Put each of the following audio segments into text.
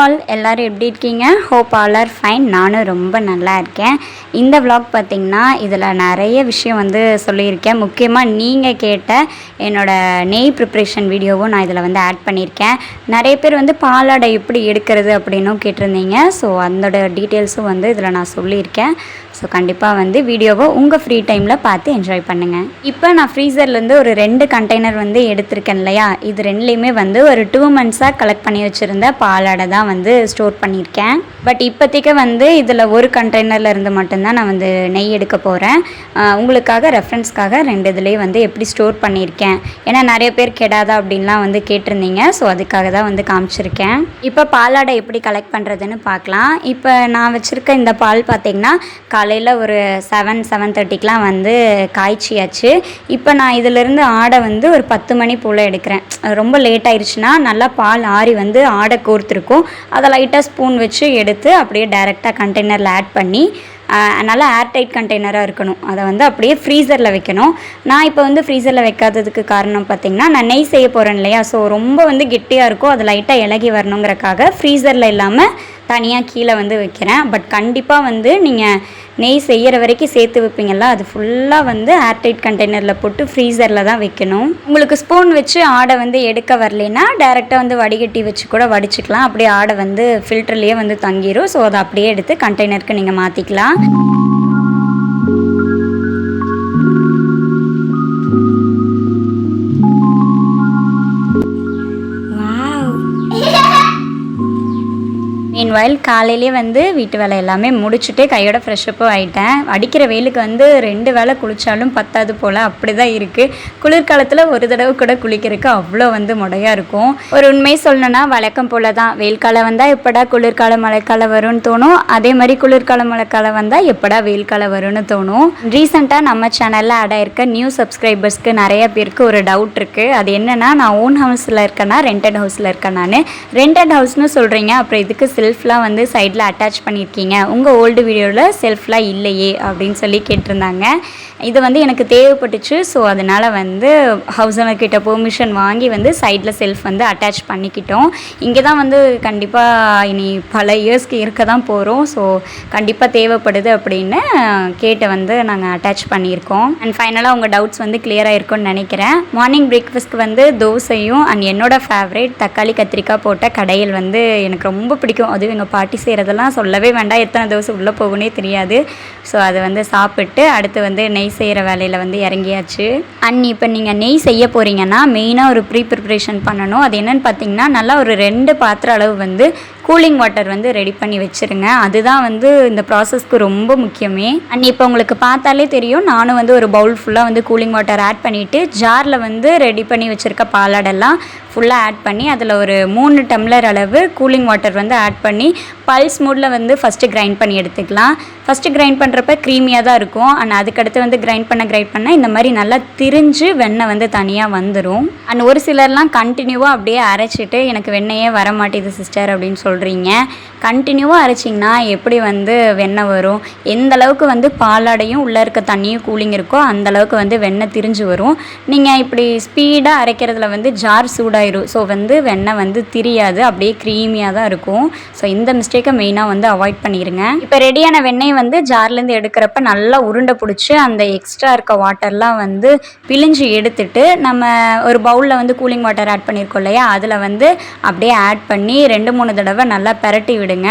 All எல்லோரும் எப்படி இருக்கீங்க? ஹோப் ஆல் ஆர் ஃபைன் நானும் ரொம்ப நல்லா இருக்கேன். இந்த vlog பார்த்தீங்கன்னா இதில் நிறைய விஷயம் வந்து சொல்லியிருக்கேன். முக்கியமாக நீங்கள் கேட்ட என்னோட நெய் ப்ரிப்ரேஷன் வீடியோவும் நான் இதில் வந்து ஆட் பண்ணியிருக்கேன். நிறைய பேர் வந்து பாலாடை எப்படி எடுக்கிறது அப்படின்னும் கேட்டிருந்தீங்க. ஸோ அதோட டீட்டெயில்ஸும் வந்து இதில் நான் சொல்லியிருக்கேன். ஸோ கண்டிப்பாக வந்து வீடியோவை உங்கள் ஃப்ரீ டைமில் பார்த்து என்ஜாய் பண்ணுங்கள் இப்போ நான் ஃப்ரீசர்லேருந்து ஒரு ரெண்டு கண்டெய்னர் வந்து எடுத்திருக்கேன் இல்லையா? இது ரெண்டுலேயுமே வந்து ஒரு டூ மந்த்ஸாக கலெக்ட் பண்ணி வச்சுருந்த பாலாடை தான். வந்து ஸ்டோர் பண்ணியிருக்கேன். பட் இப்போதைக்கு வந்து இதில் ஒரு கண்டெய்னரில் இருந்து மட்டும்தான் நான் வந்து நெய் எடுக்க போகிறேன் உங்களுக்காக ரெஃபரன்ஸ்க்காக ரெண்டு இதுலேயும் வந்து எப்படி ஸ்டோர் பண்ணியிருக்கேன். ஏன்னா நிறைய பேர் கெடாதா அப்படின்லாம் வந்து கேட்டிருந்தீங்க. ஸோ அதுக்காக தான் வந்து காமிச்சிருக்கேன். இப்போ பாலாடை எப்படி கலெக்ட் பண்ணுறதுன்னு பார்க்கலாம். இப்போ நான் வச்சுருக்க இந்த பால் பார்த்திங்கன்னா காலையில் ஒரு செவன் செவன் தேர்ட்டிக்கெலாம் வந்து காய்ச்சியாச்சு. இப்போ நான் இதிலிருந்து ஆடை வந்து ஒரு பத்து மணி போல் எடுக்கிறேன். ரொம்ப லேட் ஆயிடுச்சுன்னா நல்லா பால் ஆறி வந்து ஆடை கோர்த்துருக்கும். அதை லைட்டாக ஸ்பூன் வச்சு எடுத்து அப்படியே டைரெக்டாக கண்டெய்னரில் ஆட் பண்ணி நல்லா ஏர்டைட் கண்டெய்னராக இருக்கணும். அதை வந்து அப்படியே ஃப்ரீசரில் வைக்கணும். நான் இப்போ வந்து ஃப்ரீசரில் வைக்காததுக்கு காரணம் பார்த்திங்கன்னா நான் நெய் செய்ய போகிறேன் இல்லையா? ஸோ ரொம்ப வந்து கெட்டியாக இருக்கும் அது லைட்டாக இலகி வரணுங்கிறக்காக ஃப்ரீசரில் இல்லாமல் தனியாக கீழே வந்து வைக்கிறேன். பட் கண்டிப்பாக வந்து நீங்கள் நெய் செய்கிற வரைக்கும் சேர்த்து வைப்பீங்களா அது ஃபுல்லாக வந்து ஏர்டைட் கண்டெய்னரில் போட்டு ஃப்ரீசரில் தான் வைக்கணும். உங்களுக்கு ஸ்பூன் வச்சு ஆடை வந்து எடுக்க வரலைன்னா டேரெக்டாக வந்து வடிகட்டி வச்சு கூட வடிச்சுக்கலாம். அப்படியே ஆடை வந்து ஃபில்டர்லேயே வந்து தங்கிரும். ஸோ அதை அப்படியே எடுத்து கண்டெய்னருக்கு நீங்கள் மாற்றிக்கலாம் மீன்வாயில் காலையிலே வந்து வீட்டு வேலை எல்லாமே முடிச்சுட்டு கையோட ஃப்ரெஷ்ஷப்பும் ஆகிட்டேன் அடிக்கிற வெயிலுக்கு வந்து ரெண்டு வேலை குளித்தாலும் பத்தாது போல் அப்படி தான் இருக்குது குளிர்காலத்தில் ஒரு தடவை கூட குளிக்கிறதுக்கு அவ்வளோ வந்து முடையாக இருக்கும். ஒரு உண்மை சொல்லணும்னா வழக்கம் போல் தான் வெயில் காலம் வந்தால் எப்படா குளிர்காலம் மழைக்காலம் வரும்னு தோணும். அதே மாதிரி குளிர்காலம் மழைக்காலம் வந்தால் எப்படா வெயில் காலம் வரும்னு தோணும். ரீசெண்டாக நம்ம சேனலில் ஆட் ஆயிருக்க நியூ சப்ஸ்கிரைபர்ஸ்க்கு நிறைய பேருக்கு ஒரு டவுட் இருக்குது அது என்னென்னா நான் ஓன் ஹவுஸில் இருக்கேன்னா ரெண்டட் ஹவுஸில் இருக்கேன் நான் ரெண்டட் ஹவுஸ்னு சொல்கிறீங்க அப்புறம் இதுக்கு செல்ஃப்லாம் வந்து சைடில் அட்டாச் பண்ணியிருக்கீங்க. உங்கள் ஓல்டு வீடியோவில் செல்ஃப்லாம் இல்லையே அப்படின்னு சொல்லி கேட்டிருந்தாங்க. இது வந்து எனக்கு தேவைப்பட்டுச்சு. ஸோ அதனால் வந்து ஹவுஸ் ஓனர்கிட்ட பெர்மிஷன் வாங்கி வந்து சைடில் செல்ஃப் வந்து அட்டாச் பண்ணிக்கிட்டோம். இங்கே தான் வந்து கண்டிப்பாக இனி பல இயர்ஸ்க்கு இருக்க தான் போகிறோம் ஸோ கண்டிப்பாக தேவைப்படுது அப்படின்னு கேட்டை வந்து நாங்கள் அட்டாச் பண்ணியிருக்கோம். அண்ட் ஃபைனலாக உங்கள் டவுட்ஸ் வந்து கிளியராக இருக்கும்னு நினைக்கிறேன். மார்னிங் பிரேக்ஃபாஸ்ட்க்கு வந்து தோசையும் அண்ட் என்னோடய ஃபேவரேட் தக்காளி கத்திரிக்காய் போட்ட கடையில் வந்து எனக்கு ரொம்ப பிடிக்கும். அதுவும் எங்கள் பாட்டி செய்கிறதெல்லாம் சொல்லவே வேண்டாம். எத்தனை தோசை உள்ளே போகுனே தெரியாது. ஸோ அதை வந்து சாப்பிட்டு அடுத்து வந்து நெய் செய்கிற வேலையில் வந்து இறங்கியாச்சு. அண்ட் இப்போ நீங்கள் நெய் செய்ய போகிறீங்கன்னா மெயினாக ஒரு ப்ரீ ப்ரிப்ரேஷன் பண்ணணும். அது என்னென்னு பார்த்தீங்கன்னா நல்லா ஒரு ரெண்டு பாத்திர அளவு வந்து கூலிங் வாட்டர் வந்து ரெடி பண்ணி வச்சுருங்க. அதுதான் வந்து இந்த ப்ராசஸ்க்கு ரொம்ப முக்கியமே. அண்ட் இப்போ உங்களுக்கு பார்த்தாலே தெரியும். நானும் வந்து ஒரு பவுல் ஃபுல்லாக வந்து கூலிங் வாட்டர் ஆட் பண்ணிவிட்டு ஜாரில் வந்து ரெடி பண்ணி வச்சுருக்க பாலாடெல்லாம் ஃபுல்லாக ஆட் பண்ணி அதில் ஒரு மூணு டம்ளர் அளவு கூலிங் வாட்டர் வந்து ஆட் பண்ணி பல்ஸ் மூடில் வந்து ஃபஸ்ட்டு கிரைண்ட் பண்ணி எடுத்துக்கலாம். ஃபஸ்ட்டு கிரைண்ட் பண்ணுறப்ப க்ரீமியாக தான் இருக்கும். அண்ட் அதுக்கடுத்து வந்து கிரைண்ட் பண்ண கிரைண்ட் பண்ண இந்த மாதிரி நல்லா திரிஞ்சு வெண்ணெய் வந்து தனியாக வந்துடும் அண்ட் ஒரு சிலர்லாம் கண்டினியூவாக அப்படியே அரைச்சிட்டு எனக்கு வெண்ணெயே வர மாட்டேது சிஸ்டர் அப்படின்னு சொல்கிறீங்க கண்டினியூவாக அரைச்சிங்கன்னா எப்படி வந்து வெண்ணெய் வரும்? எந்த அளவுக்கு வந்து பாலாடையும் உள்ளே இருக்க தண்ணியும் கூலிங் இருக்கோ அந்த அளவுக்கு வந்து வெண்ணெய் திரிஞ்சு வரும். நீங்கள் இப்படி ஸ்பீடாக அரைக்கிறதுல வந்து ஜார் சூடாயிரும். ஸோ வந்து வெண்ணெய் வந்து திரியாது. அப்படியே க்ரீமியாக தான் இருக்கும். ஸோ இந்த மிஸ்டேக்கை மெயினாக வந்து அவாய்ட் பண்ணிடுங்க இப்போ ரெடியான வெண்ணெய் வந்து ஜார்லேருந்து எடுக்கிறப்ப நல்லா உருண்டை பிடிச்சி அந்த எக்ஸ்ட்ரா இருக்க வாட்டர்லாம் வந்து பிழிஞ்சு எடுத்துட்டு நம்ம ஒரு பவுலில் வந்து கூலிங் வாட்டர் ஆட் பண்ணியிருக்கோம் இல்லையா? அதில் வந்து அப்படியே ஆட் பண்ணி ரெண்டு மூணு தடவை நல்லா பெரட்டி விடுங்க.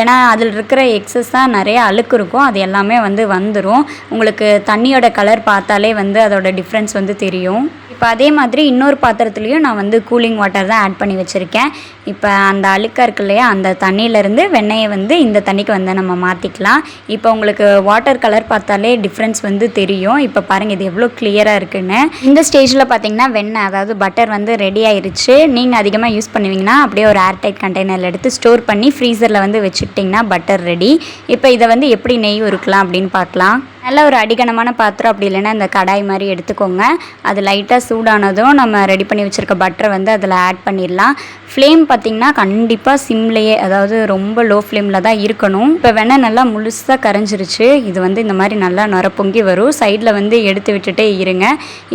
ஏன்னா அதில் இருக்கிற எக்ஸஸ் தான் நிறைய அழுக்கு இருக்கும். அது எல்லாமே வந்து வந்துடும் உங்களுக்கு தண்ணியோட கலர் பார்த்தாலே வந்து அதோட டிஃப்ரென்ஸ் வந்து தெரியும். இப்போ அதே மாதிரி இன்னொரு பாத்திரத்துலேயும் நான் வந்து கூலிங் வாட்டர் தான் ஆட் பண்ணி வச்சுருக்கேன். இப்போ அந்த அழுக்காக இருக்கு இல்லையா அந்த தண்ணியிலேருந்து வெண்ணெயை வந்து இந்த தண்ணிக்கு வந்து நம்ம மாற்றிக்கலாம் இப்போ உங்களுக்கு வாட்டர் கலர் பார்த்தாலே டிஃப்ரென்ஸ் வந்து தெரியும். இப்போ பாருங்கள் இது எவ்வளோ கிளியராக இருக்குன்னு. இந்த ஸ்டேஜில் பார்த்தீங்கன்னா வெண்ணெய் அதாவது பட்டர் வந்து ரெடி ஆயிருச்சு. நீங்கள் அதிகமாக யூஸ் பண்ணுவீங்கன்னா அப்படியே ஒரு ஏர்டைட் கண்டெய்னரில் எடுத்து ஸ்டோர் பண்ணி ஃப்ரீசரில் வந்து வச்சுக்கிட்டிங்கன்னா பட்டர் ரெடி இப்போ இதை வந்து எப்படி நெய் உருக்கலாம் அப்படின்னு பார்க்கலாம். நல்ல ஒரு அடிகனமான பாத்திரம் அப்படி இல்லைன்னா இந்த கடாய் மாதிரி எடுத்துக்கோங்க. அது லைட்டாக சூடானதும் நம்ம ரெடி பண்ணி வச்சுருக்க பட்டரை வந்து அதில் ஆட் பண்ணிடலாம். ஃப்ளேம் பார்த்திங்கன்னா கண்டிப்பாக சிம்லேயே அதாவது ரொம்ப லோ ஃப்ளேமில் தான் இருக்கணும். இப்போ வெண்ணெய் நல்லா முழுசாக கரைஞ்சிருச்சு. இது வந்து இந்த மாதிரி நல்லா நுர பொங்கி வரும் சைடில் வந்து எடுத்து விட்டுட்டே இருங்க.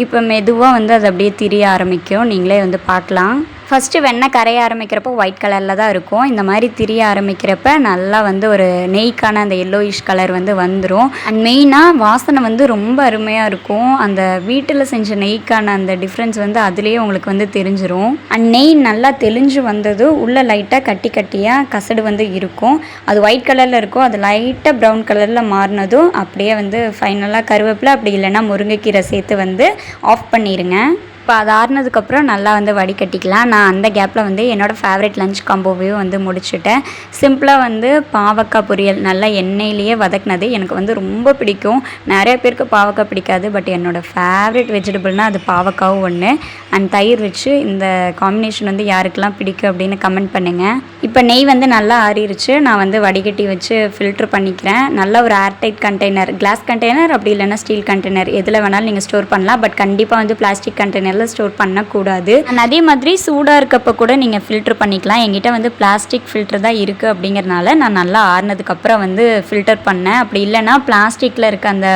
இப்போ மெதுவாக வந்து அது அப்படியே திரிய ஆரம்பிக்கும். நீங்களே வந்து பார்க்கலாம். ஃபஸ்ட்டு வெண்ணெய் கரைய ஆரம்பிக்கிறப்போ ஒயிட் கலரில் தான் இருக்கும். இந்த மாதிரி திரிய ஆரம்பிக்கிறப்ப நல்லா வந்து ஒரு நெய்க்கான அந்த எல்லோயிஷ் கலர் வந்து வந்துடும் அண்ட் மெயினாக வாசனை வந்து ரொம்ப அருமையாக இருக்கும். அந்த வீட்டில் செஞ்ச நெய்க்கான அந்த டிஃப்ரென்ஸ் வந்து அதுலேயே உங்களுக்கு வந்து தெரிஞ்சிடும் அண்ட் நெய் நல்லா தெளிஞ்சு வந்தது உள்ளே லைட்டாக கட்டி கட்டியாக கசடு வந்து இருக்கும். அது ஒயிட் கலரில் இருக்கும். அது லைட்டாக ப்ரௌன் கலரில் மாறினதும் அப்படியே வந்து ஃபைனலாக கருவேப்பிலை அப்படி இல்லைன்னா முருங்கைக்கீரை சேர்த்து வந்து ஆஃப் பண்ணிடுங்க இப்போ அது ஆறுனதுக்கப்புறம் நல்லா வந்து வடிகட்டிக்கலாம் நான் அந்த கேப்பில் வந்து என்னோடய ஃபேவரட் லஞ்ச் காம்போவையும் வந்து முடிச்சுட்டேன். சிம்பிளாக வந்து பாவக்காய் பொரியல் நல்லா எண்ணெயிலேயே வதக்குனது எனக்கு வந்து ரொம்ப பிடிக்கும். நிறைய பேருக்கு பாவக்காய் பிடிக்காது பட் என்னோடய ஃபேவரட் வெஜிடபிள்னால் அது பாவக்காவும் ஒன்று அண்ட் தயிர் வச்சு இந்த காம்பினேஷன் வந்து யாருக்கெல்லாம் பிடிக்கும் அப்படின்னு கமெண்ட் பண்ணுங்கள் இப்போ நெய் வந்து நல்லா ஆறிடுச்சு நான் வந்து வடிகட்டி வச்சு ஃபில்ட்ரு பண்ணிக்கிறேன். நல்ல ஒரு ஏர்டைட் கண்டெய்னர் கிளாஸ் கண்டெய்னர் அப்படி இல்லைன்னா ஸ்டீல் கண்டெய்னர் எதில் வேணாலும் நீங்கள் ஸ்டோர் பண்ணலாம். பட் கண்டிப்பாக வந்து பிளாஸ்டிக் கண்டெய்னரில் ஸ்டோர் பண்ணக்கூடாது. அண்ட் அதே மாதிரி சூடாக இருக்கப்போ கூட நீங்கள் ஃபில்ட்ரு பண்ணிக்கலாம். என்கிட்ட வந்து பிளாஸ்டிக் ஃபில்ட்ரு தான் இருக்குது அப்படிங்கிறனால நான் நல்லா ஆறுனதுக்கப்புறம் வந்து ஃபில்டர் பண்ணேன். அப்படி இல்லைன்னா பிளாஸ்டிக்கில் இருக்க அந்த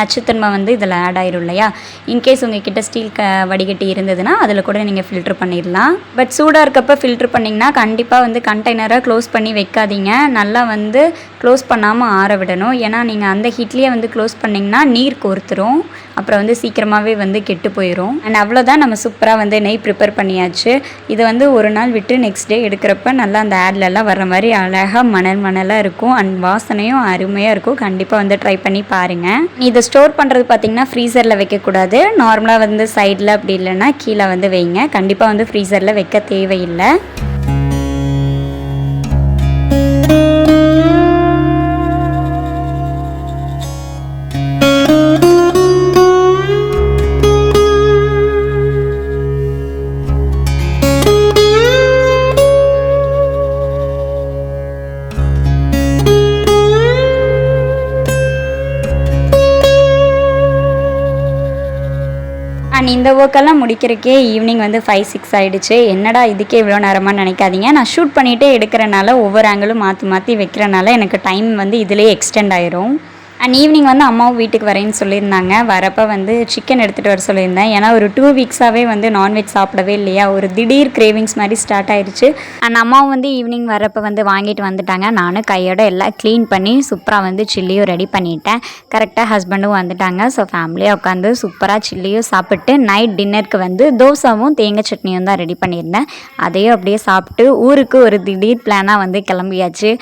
நச்சுத்தன்மை வந்து இதில் ஆட் ஆயிரும் இல்லையா? இன்கேஸ் உங்ககிட்ட ஸ்டீல் க வடிகட்டி இருந்ததுன்னா அதில் கூட நீங்கள் ஃபில்ட்ரு பண்ணிடலாம் பட் சூடாக இருக்கப்போ ஃபில்ட்ரு பண்ணிங்கன்னா கண்டிப்பாக வந்து கண்டெய்னரை க்ளோஸ் பண்ணி வைக்காதீங்க. நல்லா வந்து க்ளோஸ் பண்ணாமல் ஆற விடணும். ஏன்னா நீங்கள் அந்த ஹீட்லேயே வந்து க்ளோஸ் பண்ணிங்கன்னா நீர் கோர்த்துரும். அப்புறம் வந்து சீக்கிரமாகவே வந்து கெட்டு போயிடும் அண்ட் அவ்வளோ அவ்வளோதான் நம்ம சூப்பராக வந்து நெய் ப்ரிப்பேர் பண்ணியாச்சு. இதை வந்து ஒரு நாள் விட்டு நெக்ஸ்ட் டே எடுக்கிறப்ப நல்லா அந்த ஆட்லெல்லாம் வர்ற மாதிரி அழகாக மணல் மணலாக இருக்கும். அண்ட் வாசனையும் அருமையாக இருக்கும். கண்டிப்பாக வந்து ட்ரை பண்ணி பாருங்கள் இதை ஸ்டோர் பண்ணுறது பார்த்தீங்கன்னா ஃப்ரீசரில் வைக்கக்கூடாது நார்மலாக வந்து சைடில் அப்படி இல்லைன்னா கீழே வந்து வைங்க. கண்டிப்பாக வந்து ஃப்ரீசரில் வைக்க தேவையில்லை. நான் இந்த ஒர்க்கெல்லாம் முடிக்கிறக்கே ஈவினிங் வந்து ஃபைவ் சிக்ஸ் ஆகிடுச்சு என்னடா இதுக்கே இவ்வளோ நேரமாக நினைக்காதீங்க. நான் ஷூட் பண்ணிகிட்டே எடுக்கிறனால ஒவ்வொரு ஆங்கிளும் மாற்றி மாற்றி வைக்கிறனால எனக்கு டைம் வந்து இதிலே எக்ஸ்டெண்ட் ஆயிரும். அண்ட் ஈவினிங் வந்து அம்மாவும் வீட்டுக்கு வரேன்னு சொல்லியிருந்தாங்க. வரப்போ வந்து சிக்கன் எடுத்துகிட்டு வர சொல்லியிருந்தேன். ஏன்னா ஒரு டூ வீக்ஸாகவே வந்து நான்வெஜ் சாப்பிடவே இல்லையா? ஒரு திடீர் கிரேவிங்ஸ் மாதிரி ஸ்டார்ட் ஆயிடுச்சு அண்ட் அம்மாவும் வந்து ஈவினிங் வரப்போ வந்து வாங்கிட்டு வந்துட்டாங்க. நானும் கையோட எல்லாம் க்ளீன் பண்ணி சூப்பராக வந்து சில்லியும் ரெடி பண்ணிட்டேன். கரெக்டாக ஹஸ்பண்டும் வந்துட்டாங்க. ஸோ ஃபேமிலியாக உட்காந்து சூப்பராக சில்லியும் சாப்பிட்டு நைட் டின்னருக்கு வந்து தோசாவும் தேங்காய் சட்னியும் தான் ரெடி பண்ணியிருந்தேன். அதையும் அப்படியே சாப்பிட்டு ஊருக்கு ஒரு திடீர் பிளானாக வந்து கிளம்பியாச்சு.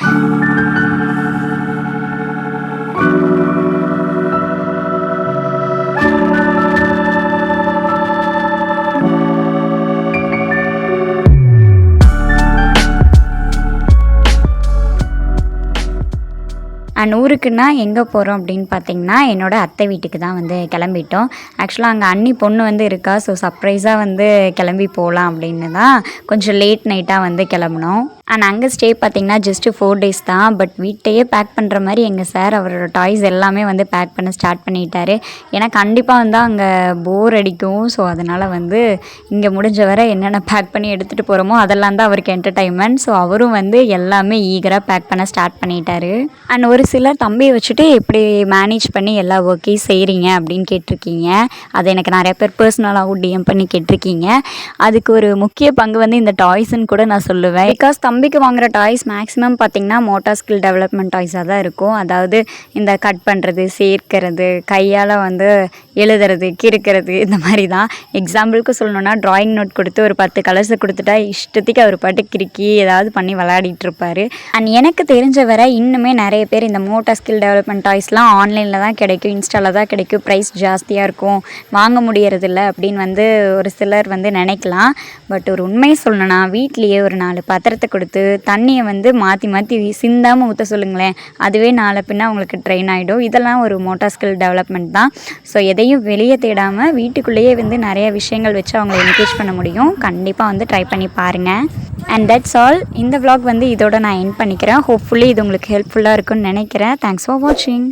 அண்ட் ஊருக்குன்னா எங்கே போகிறோம் அப்படின்னு பார்த்தீங்கன்னா என்னோடய அத்தை வீட்டுக்கு தான் வந்து கிளம்பிட்டோம். ஆக்சுவலாக அங்கே அண்ணி பொண்ணு வந்து இருக்கா ஸோ சர்ப்ரைஸாக வந்து கிளம்பி போகலாம் அப்படின்னு தான் கொஞ்சம் லேட் நைட்டாக வந்து கிளம்புனோம். அண்ட் அங்கே ஸ்டே பார்த்தீங்கன்னா ஜஸ்ட்டு ஃபோர் டேஸ் தான். பட் வீட்டையே பேக் பண்ணுற மாதிரி எங்கள் சார் அவரோட டாய்ஸ் எல்லாமே வந்து பேக் பண்ண ஸ்டார்ட் பண்ணிட்டாரு. ஏன்னா கண்டிப்பாக வந்து அங்கே போர் அடிக்கும். ஸோ அதனால் வந்து இங்கே முடிஞ்ச வரை என்னென்ன பேக் பண்ணி எடுத்துகிட்டு போகிறோமோ அதெல்லாம் தான் அவருக்கு என்டர்டைன்மெண்ட் ஸோ அவரும் வந்து எல்லாமே ஈகராக பேக் பண்ண ஸ்டார்ட் பண்ணிட்டாரு. அண்ட் ஒரு சிலர் தம்பியை வச்சுட்டு எப்படி மேனேஜ் பண்ணி எல்லா ஒர்க்கையும் செய்கிறீங்க அப்படின்னு கேட்டிருக்கீங்க. அது எனக்கு நிறைய பேர் பர்சனலாகவும் டிஎம் பண்ணி கேட்டிருக்கீங்க. அதுக்கு ஒரு முக்கிய பங்கு வந்து இந்த டாய்ஸ்ன்னு கூட நான் சொல்லுவேன். பிகாஸ் தம்பிக்கு வாங்குகிற டாய்ஸ் மேக்ஸிமம் பார்த்தீங்கன்னா மோட்டார் ஸ்கில் டெவலப்மெண்ட் டாய்ஸாக தான் இருக்கும். அதாவது இந்த கட் பண்ணுறது சேர்க்கிறது கையால் வந்து எழுதுறது கிறுக்கிறது இந்த மாதிரி தான். எக்ஸாம்பிளுக்கு சொல்லணுன்னா டிராயிங் நோட் கொடுத்து ஒரு பத்து கலர்ஸை கொடுத்துட்டா இஷ்டத்துக்கு அவர் பாட்டு கிறுக்கி ஏதாவது பண்ணி விளையாடிட்டு இருப்பார். அண்ட் எனக்கு தெரிஞ்ச வரை இன்னுமே நிறைய பேர் இந்த மோட்டார் ஸ்கில் டெவலப்மெண்ட் டாய்ஸ்லாம் ஆன்லைனில் தான் கிடைக்கும். இன்ஸ்டாவில் தான் கிடைக்கும். ப்ரைஸ் ஜாஸ்தியாக இருக்கும். வாங்க முடியறதில்ல அப்படின்னு வந்து ஒரு சிலர் வந்து நினைக்கலாம். பட் ஒரு உண்மையை சொல்லணும்னா வீட்லேயே ஒரு நாலு பாத்திரத்தை கொடுத்து தண்ணியை வந்து மாற்றி மாற்றி சிந்தாமல் ஊற்ற சொல்லுங்களேன். அதுவே நாளை பின்ன அவங்களுக்கு ட்ரெயின் ஆகிடும் இதெல்லாம் ஒரு மோட்டார் ஸ்கில் டெவலப்மெண்ட் தான். ஸோ எதையும் வெளியே தேடாமல் வீட்டுக்குள்ளேயே வந்து நிறைய விஷயங்கள் வச்சு அவங்கள என்கேஜ் பண்ண முடியும். கண்டிப்பாக வந்து ட்ரை பண்ணி பாருங்கள் அண்ட் தட்ஸ் ஆல் இந்த விளாக் வந்து இதோட நான் என் பண்ணிக்கிறேன். ஹோப்ஃபுல்லி இது உங்களுக்கு ஹெல்ப்ஃபுல்லாக இருக்கும்னு நினைக்கிறேன். தேங்க்ஸ் ஃபார் வாட்சிங்